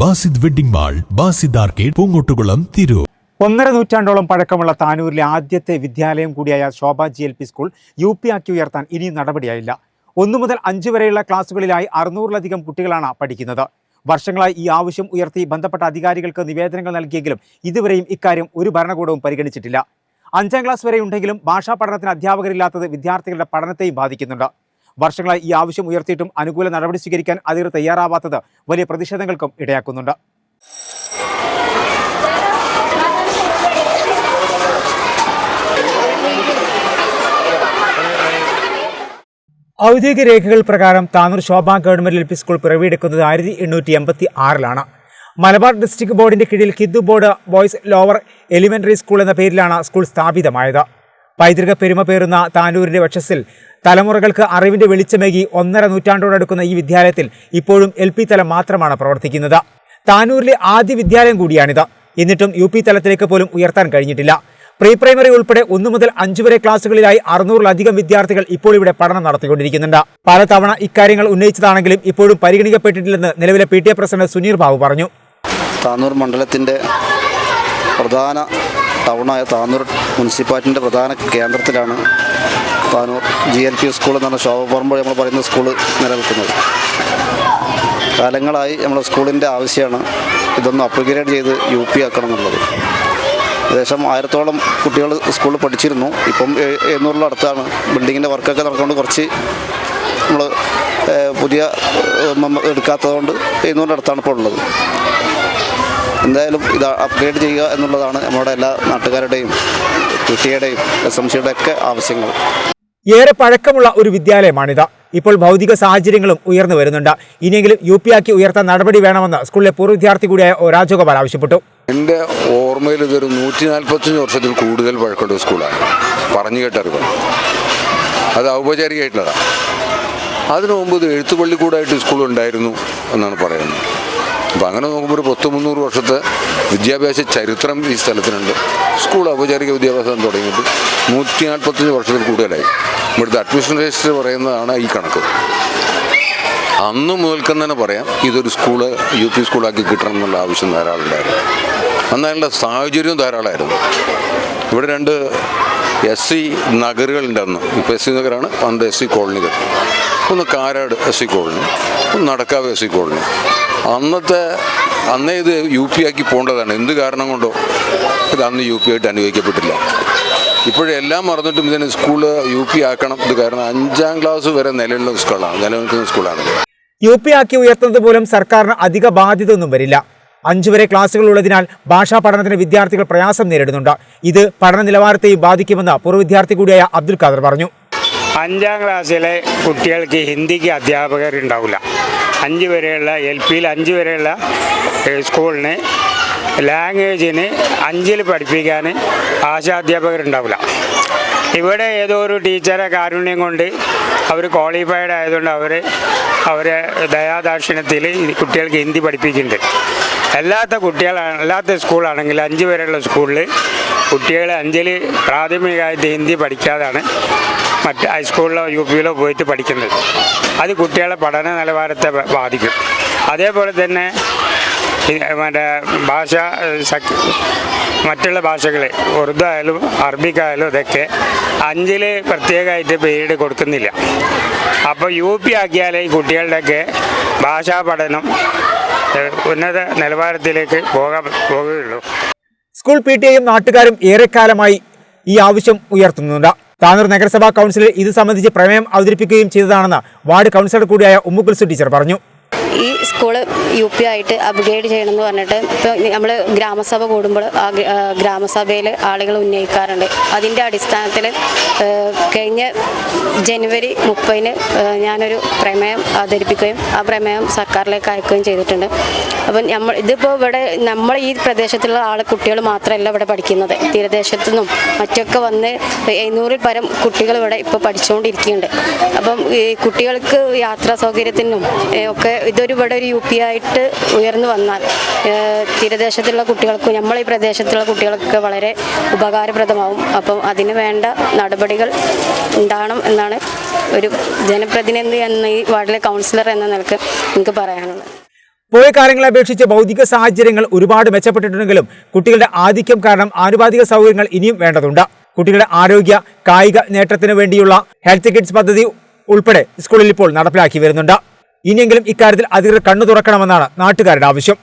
Basid wedding mall Basid arcade Poongottukulam Tirur. ഒന്നര നൂറ്റാണ്ടോളം പഴക്കമുള്ള താനൂരിലെ ആദ്യത്തെ വിദ്യാലയം കൂടിയായ Shobha G L P school U P ആക്കി ഉയർത്താൻ ഇനി നടപടിയായില്ല. ഒന്നു മുതൽ അഞ്ച് വരെയുള്ള ക്ലാസുകളിലായി അറുന്നൂറിലധികം കുട്ടികളാണ് പഠിക്കുന്നത്. വർഷങ്ങളായി ഈ ആവശ്യം ഉയർത്തി ബന്ധപ്പെട്ട അധികാരികൾക്ക് നിവേദനങ്ങൾ നൽകിയെങ്കിലും ഇതുവരെയും ഇക്കാര്യം ഒരു ഭരണകൂടവും പരിഗണിച്ചിട്ടില്ല. അഞ്ചാം ക്ലാസ് വരെ ഉണ്ടെങ്കിലും ഭാഷാ പഠനത്തിന് അധ്യാപകരില്ലാത്തത് വിദ്യാർത്ഥികളുടെ പഠനത്തെയും ബാധിക്കുന്നുണ്ട്. വർഷങ്ങളായി ഈ ആവശ്യം ഉയർത്തിയിട്ടും അനുകൂല നടപടി സ്വീകരിക്കാൻ അധികൃതർ തയ്യാറാവാത്തത് വലിയ പ്രതിഷേധങ്ങൾക്കും ഇടയാക്കുന്നുണ്ട്. ഔദ്യോഗിക രേഖകൾ പ്രകാരം Tanur Shobha government L P school പിറവിയെടുക്കുന്നത് ആയിരത്തി എണ്ണൂറ്റി എൺപത്തി ആറിലാണ് മലബാർ ഡിസ്ട്രിക്ട് ബോർഡിന്റെ കീഴിൽ കിദ്ദു board boys lower elementary school എന്ന പേരിലാണ് സ്കൂൾ സ്ഥാപിതമായത്. പൈതൃക പെരുമ പേറുന്ന താനൂരിന്റെ വക്ഷസിൽ തലമുറകൾക്ക് അറിവിന്റെ വെളിച്ചമേകി ഒന്നര നൂറ്റാണ്ടോടടുക്കുന്ന ഈ വിദ്യാലയത്തിൽ ഇപ്പോഴും എൽ പി തലം മാത്രമാണ് പ്രവർത്തിക്കുന്നത്. താനൂരിലെ ആദ്യ വിദ്യാലയം കൂടിയാണിത്. എന്നിട്ടും യു പി തലത്തിലേക്ക് പോലും ഉയർത്താൻ കഴിഞ്ഞിട്ടില്ല. പ്രീ പ്രൈമറി ഉൾപ്പെടെ ഒന്നു മുതൽ അഞ്ചു വരെ ക്ലാസുകളിലായി അറുന്നൂറിലധികം വിദ്യാർത്ഥികൾ ഇപ്പോൾ ഇവിടെ പഠനം നടത്തിക്കൊണ്ടിരിക്കുന്നുണ്ട്. പലതവണ ഇക്കാര്യങ്ങൾ ഉന്നയിച്ചതാണെങ്കിലും ഇപ്പോഴും പരിഗണിക്കപ്പെട്ടിട്ടില്ലെന്ന് നിലവിലെ P T A president Suneer Babu പറഞ്ഞു. താനൂർ മണ്ഡലത്തിന്റെ പ്രധാന ടൗണായ താനൂർ മുനിസിപ്പാലിറ്റിന്റെ പ്രധാന കേന്ദ്രത്തിലാണ് Tanur G L P school എന്ന് പറഞ്ഞ ശോഭപ്പറമ്പ് നമ്മൾ പറയുന്ന സ്കൂൾ നിലനിൽക്കുന്നത്. കാലങ്ങളായി നമ്മുടെ സ്കൂളിന്റെ ആവശ്യമാണ് ഇതൊന്ന് അപ്ഗ്രേഡ് ചെയ്ത് യു പി ആക്കണം എന്നുള്ളത്. ഏകദേശം ആയിരത്തോളം കുട്ടികൾ സ്കൂളിൽ പഠിച്ചിരുന്നു. ഇപ്പം എഴുന്നൂറിലടുത്താണ് ബിൽഡിങ്ങിന്റെ വർക്കൊക്കെ നടക്കുന്നത് കുറച്ച് നമ്മൾ പുതിയ എടുക്കാത്തതുകൊണ്ട് എഴുന്നൂറിന്റെ അടുത്താണ് ഇപ്പോൾ ഉള്ളത്. എന്തായാലും ഇത് അപ്ഗ്രേഡ് ചെയ്യുക എന്നുള്ളതാണ് നമ്മുടെ എല്ലാ നാട്ടുകാരുടെയും കുട്ടിയുടെയും എസ് എം സിയുടെ ഒക്കെ ആവശ്യങ്ങൾ. ഏറെ പഴക്കമുള്ള ഒരു വിദ്യാലയമാണിത്. ഇപ്പോൾ ഭൗതിക സാഹചര്യങ്ങളും ഉയർന്നു വരുന്നുണ്ട്. ഇനിയെങ്കിലും യു പി ആക്കി ഉയർത്താൻ നടപടി വേണമെന്ന് സ്കൂളിലെ പൂർവ വിദ്യാർത്ഥി കൂടിയായ രാജഗോപാൽ ആവശ്യപ്പെട്ടു. എന്റെ ഓർമ്മയിൽ ഇതൊരു നൂറ്റി നാൽപ്പത്തഞ്ച് വർഷത്തിൽ കൂടുതൽ പഴക്കമുള്ള സ്കൂളാണ്. പറഞ്ഞു കേട്ടറിവ് അത് ഔപചാരികമായിട്ടുള്ളതാണ്. അതിനു മുമ്പ് ഇത് എഴുത്തുപള്ളിക്കൂടായിട്ട് സ്കൂൾ ഉണ്ടായിരുന്നു എന്നാണ് പറയുന്നത്. അപ്പോൾ അങ്ങനെ നോക്കുമ്പോൾ ഒരു പത്ത് മുന്നൂറ് വർഷത്തെ വിദ്യാഭ്യാസ ചരിത്രം ഈ സ്ഥലത്തിനുണ്ട്. സ്കൂൾ ഔപചാരിക വിദ്യാഭ്യാസം തുടങ്ങിയിട്ട് നൂറ്റി നാൽപ്പത്തഞ്ച് വർഷത്തിൽ കൂടുതലായി. ഇവിടുത്തെ അഡ്മിഷൻ രജിസ്റ്റർ പറയുന്നതാണ് ഈ കണക്ക്. അന്ന് മുതൽക്കെന്ന് തന്നെ പറയാം ഇതൊരു സ്കൂൾ യു പി സ്കൂളാക്കി കിട്ടണം എന്നുള്ള ആവശ്യം ധാരാളം ഉണ്ടായിരുന്നു അന്ന് അതിനുള്ള സാഹചര്യവും ധാരാളമായിരുന്നു. ഇവിടെ രണ്ട് എസ് സി നഗറുകളുണ്ട് അന്ന് ഇപ്പോൾ എസ് സി നഗറാണ് പണ്ട് എസ് സി കോളനികൾ. ഒന്ന് കാരാട് എസ് സി കോളനി ഒന്ന് നടക്കാവ് എസ് സി കോളനി. അന്നത്തെ അന്നേ ഇത് യു പി ആക്കി പോകേണ്ടതാണ് എന്ത് കാരണം കൊണ്ടോ? ഇത് അന്ന് യു പി ആയിട്ട് അനുവദിക്കപ്പെട്ടില്ല. ഇപ്പോഴെല്ലാം മറന്നിട്ടും ഇതിന് സ്കൂൾ യു പി ആക്കണം. ഇത് കാരണം അഞ്ചാം ക്ലാസ് വരെ നിലവിലുള്ള സ്കൂളാണ് നിലനിൽക്കുന്ന സ്കൂളാണ്. യു പി ആക്കി ഉയർത്തുന്നത് പോലും സർക്കാരിന് അധിക ബാധ്യത ഒന്നും വരില്ല. അഞ്ചു വരെ ക്ലാസുകൾ ഉള്ളതിനാൽ ഭാഷാ പഠനത്തിന് വിദ്യാർത്ഥികൾ പ്രയാസം നേരിടുന്നുണ്ട്. ഇത് പഠന നിലവാരത്തെയും ബാധിക്കുമെന്ന് പൂർവ വിദ്യാർത്ഥി കൂടിയായ അബ്ദുൽ ഖാദർ പറഞ്ഞു. അഞ്ചാം ക്ലാസ്സിലെ കുട്ടികൾക്ക് ഹിന്ദിക്ക് അധ്യാപകരുണ്ടാവില്ല. അഞ്ച് വരെയുള്ള എൽ പിയിൽ അഞ്ച് വരെയുള്ള സ്കൂളിന് ലാംഗ്വേജിന് അഞ്ചിൽ പഠിപ്പിക്കാൻ ഭാഷാധ്യാപകരുണ്ടാവില്ല ഇവിടെ ഏതോ ഒരു ടീച്ചറെ കാരുണ്യം കൊണ്ട് അവർ ക്വാളിഫൈഡ് ആയതുകൊണ്ട് അവർ അവരെ ദയാദാക്ഷിണ്യത്തിൽ കുട്ടികൾക്ക് ഹിന്ദി പഠിപ്പിക്കുന്നുണ്ട് അല്ലാത്ത കുട്ടികളാണ് അല്ലാത്ത സ്കൂളാണെങ്കിൽ അഞ്ച് വരെയുള്ള സ്കൂളിൽ കുട്ടികൾ അഞ്ചിൽ പ്രാഥമികമായിട്ട് ഹിന്ദി പഠിക്കാതാണ് മറ്റ് ഹൈസ്കൂളിലോ യു പിയിലോ പോയിട്ട് പഠിക്കുന്നത്. അത് കുട്ടികളെ പഠന നിലവാരത്തെ ബാധിക്കും. അതേപോലെ തന്നെ മറ്റേ ഭാഷ മറ്റുള്ള ഭാഷകൾ ഉറുദു ആയാലും അറബിക്കായാലും ഇതൊക്കെ അഞ്ചിൽ പ്രത്യേകമായിട്ട് പീരീഡ് കൊടുക്കുന്നില്ല. അപ്പോൾ യു പി ആക്കിയാലേ കുട്ടികളുടെയൊക്കെ ഭാഷാ പഠനം ഉന്നത നിലവാരത്തിലേക്ക് പോകാൻ പോകുകയുള്ളൂ. സ്കൂൾ പി ടി എയും നാട്ടുകാരും ഏറെക്കാലമായി ഈ ആവശ്യം ഉയർത്തുന്നുണ്ട്. താനൂർ നഗരസഭാ കൗൺസിലിൽ ഇത് സംബന്ധിച്ച് പ്രമേയം അവതരിപ്പിക്കുകയും ചെയ്തതാണെന്ന് വാർഡ് കൗൺസിലർ കൂടിയായ ഉമ്മുകുൽസു ടീച്ചർ പറഞ്ഞു. ഈ സ്കൂൾ യു പി ആയിട്ട് അപ്ഗ്രേഡ് ചെയ്യണമെന്ന് പറഞ്ഞിട്ട് ഇപ്പോൾ നമ്മൾ ഗ്രാമസഭ കൂടുമ്പോൾ ആ ഗ്ര- ആ ഗ്രാമസഭയിൽ ആളുകൾ ഉന്നയിക്കാറുണ്ട്. അതിന്റെ അടിസ്ഥാനത്തിൽ കഴിഞ്ഞ ജനുവരി മുപ്പതിന് ഞാനൊരു പ്രമേയം അവതരിപ്പിക്കുകയും ആ പ്രമേയം സർക്കാരിലേക്ക് അയക്കുകയും ചെയ്തിട്ടുണ്ട്. അപ്പം നമ്മൾ ഇതിപ്പോൾ ഇവിടെ നമ്മൾ ഈ പ്രദേശത്തുള്ള ആൾ കുട്ടികൾ മാത്രമല്ല ഇവിടെ പഠിക്കുന്നത്. തീരദേശത്തു നിന്നും മറ്റൊക്കെ വന്ന് എഴുന്നൂറിൽ പരം കുട്ടികൾ ഇവിടെ ഇപ്പോൾ പഠിച്ചുകൊണ്ടിരിക്കുന്നുണ്ട് അപ്പം ഈ കുട്ടികൾക്ക് യാത്രാ സൗകര്യത്തിനും ഒക്കെ ഒക്കെ ഇതൊരു ഇവിടെ ഒരു യു പി ആയിട്ട് ഉയർന്നു വന്നാൽ തീരദേശത്തുള്ള കുട്ടികൾക്കും നമ്മൾ ഈ പ്രദേശത്തുള്ള കുട്ടികൾക്കൊക്കെ വളരെ ഉപകാരപ്രദമാവും. അപ്പം അതിന് വേണ്ട നടപടികൾ ഉണ്ടാകണം എന്നാണ് ഒരു ജനപ്രതിനിധി എന്ന ഈ വാർഡിലെ കൗൺസിലർ എന്ന നിലയ്ക്ക് എനിക്ക് പറയാനുള്ളത്. പോയ കാലങ്ങളെ അപേക്ഷിച്ച് ഭൗതിക സാഹചര്യങ്ങൾ ഒരുപാട് മെച്ചപ്പെട്ടിട്ടുണ്ടെങ്കിലും കുട്ടികളുടെ ആധിക്യം കാരണം ആനുപാതിക സൗകര്യങ്ങൾ ഇനിയും വേണ്ടതുണ്ട്. കുട്ടികളുടെ ആരോഗ്യ കായിക നേട്ടത്തിന് വേണ്ടിയുള്ള ഹെൽത്ത് കിഡ്സ് പദ്ധതി ഉൾപ്പെടെ സ്കൂളിൽ ഇപ്പോൾ നടപ്പിലാക്കി വരുന്നുണ്ട്. ഇനിയെങ്കിലും ഇക്കാര്യത്തിൽ അധികൃതർ കണ്ണു തുറക്കണമെന്നാണ് നാട്ടുകാരുടെ ആവശ്യം